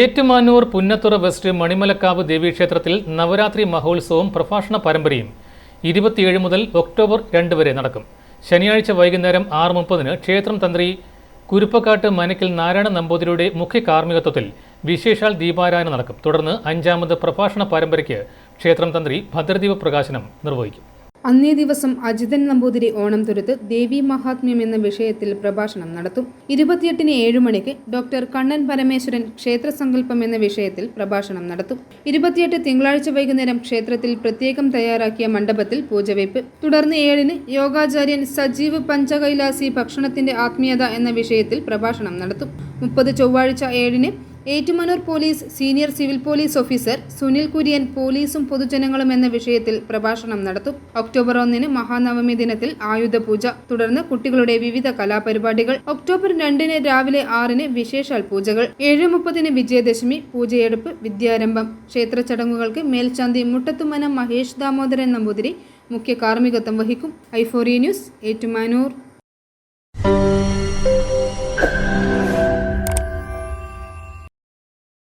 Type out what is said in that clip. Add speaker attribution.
Speaker 1: Ettumanoor Punnathura west Manimalakkavu ദേവീക്ഷേത്രത്തിൽ നവരാത്രി മഹോത്സവവും പ്രഭാഷണ പരമ്പരയും ഇരുപത്തിയേഴ് മുതൽ ഒക്ടോബർ രണ്ട് വരെ നടക്കും. ശനിയാഴ്ച വൈകുന്നേരം ആറ് മുപ്പതിന് ക്ഷേത്രം തന്ത്രി കുരുപ്പക്കാട്ട് മനക്കിൽ നാരായണ നമ്പൂതിരിയുടെ മുഖ്യ കാർമ്മികത്വത്തിൽ വിശേഷാൽ ദീപാരാധന നടക്കും. തുടർന്ന് അഞ്ചാമത് പ്രഭാഷണ പരമ്പരയ്ക്ക് ക്ഷേത്രം തന്ത്രി ഭദ്രദീപ പ്രകാശനം നിർവഹിക്കും.
Speaker 2: അന്നേ ദിവസം അജിതൻ നമ്പൂതിരി ഓണം തുരുത്ത് ദേവി മഹാത്മ്യം എന്ന വിഷയത്തിൽ പ്രഭാഷണം നടത്തും. ഇരുപത്തിയെട്ടിന് ഏഴു മണിക്ക് ഡോക്ടർ കണ്ണൻ പരമേശ്വരൻ ക്ഷേത്ര സങ്കല്പം എന്ന വിഷയത്തിൽ പ്രഭാഷണം നടത്തും. ഇരുപത്തിയെട്ട് തിങ്കളാഴ്ച വൈകുന്നേരം ക്ഷേത്രത്തിൽ പ്രത്യേകം തയ്യാറാക്കിയ മണ്ഡപത്തിൽ പൂജവയ്പ്. തുടർന്ന് ഏഴിന് യോഗാചാര്യൻ സജീവ് പഞ്ചകൈലാസി ഭക്ഷണത്തിന്റെ ആത്മീയത എന്ന വിഷയത്തിൽ പ്രഭാഷണം നടത്തും. മുപ്പത് ചൊവ്വാഴ്ച ഏഴിന് Ettumanoor police senior civil police officer Sunil Kurian പോലീസും പൊതുജനങ്ങളും എന്ന വിഷയത്തിൽ പ്രഭാഷണം നടത്തും. ഒക്ടോബർ ഒന്നിന് മഹാനവമി ദിനത്തിൽ ആയുധ പൂജ തുടർന്ന് കുട്ടികളുടെ വിവിധ കലാപരിപാടികൾ. ഒക്ടോബർ രണ്ടിന് രാവിലെ ആറിന് വിശേഷാൽ പൂജകൾ. ഏഴ് മുപ്പതിന് വിജയദശമി പൂജയെടുപ്പ് വിദ്യാരംഭം. ക്ഷേത്ര ചടങ്ങുകൾക്ക് മേൽശാന്തി മുട്ടത്തുമനം മഹേഷ് ദാമോദരൻ നമ്പൂതിരി മുഖ്യ കാർമ്മികത്വം വഹിക്കും. ഐഫോറിയ ന്യൂസ് ഏറ്റുമാനൂർ.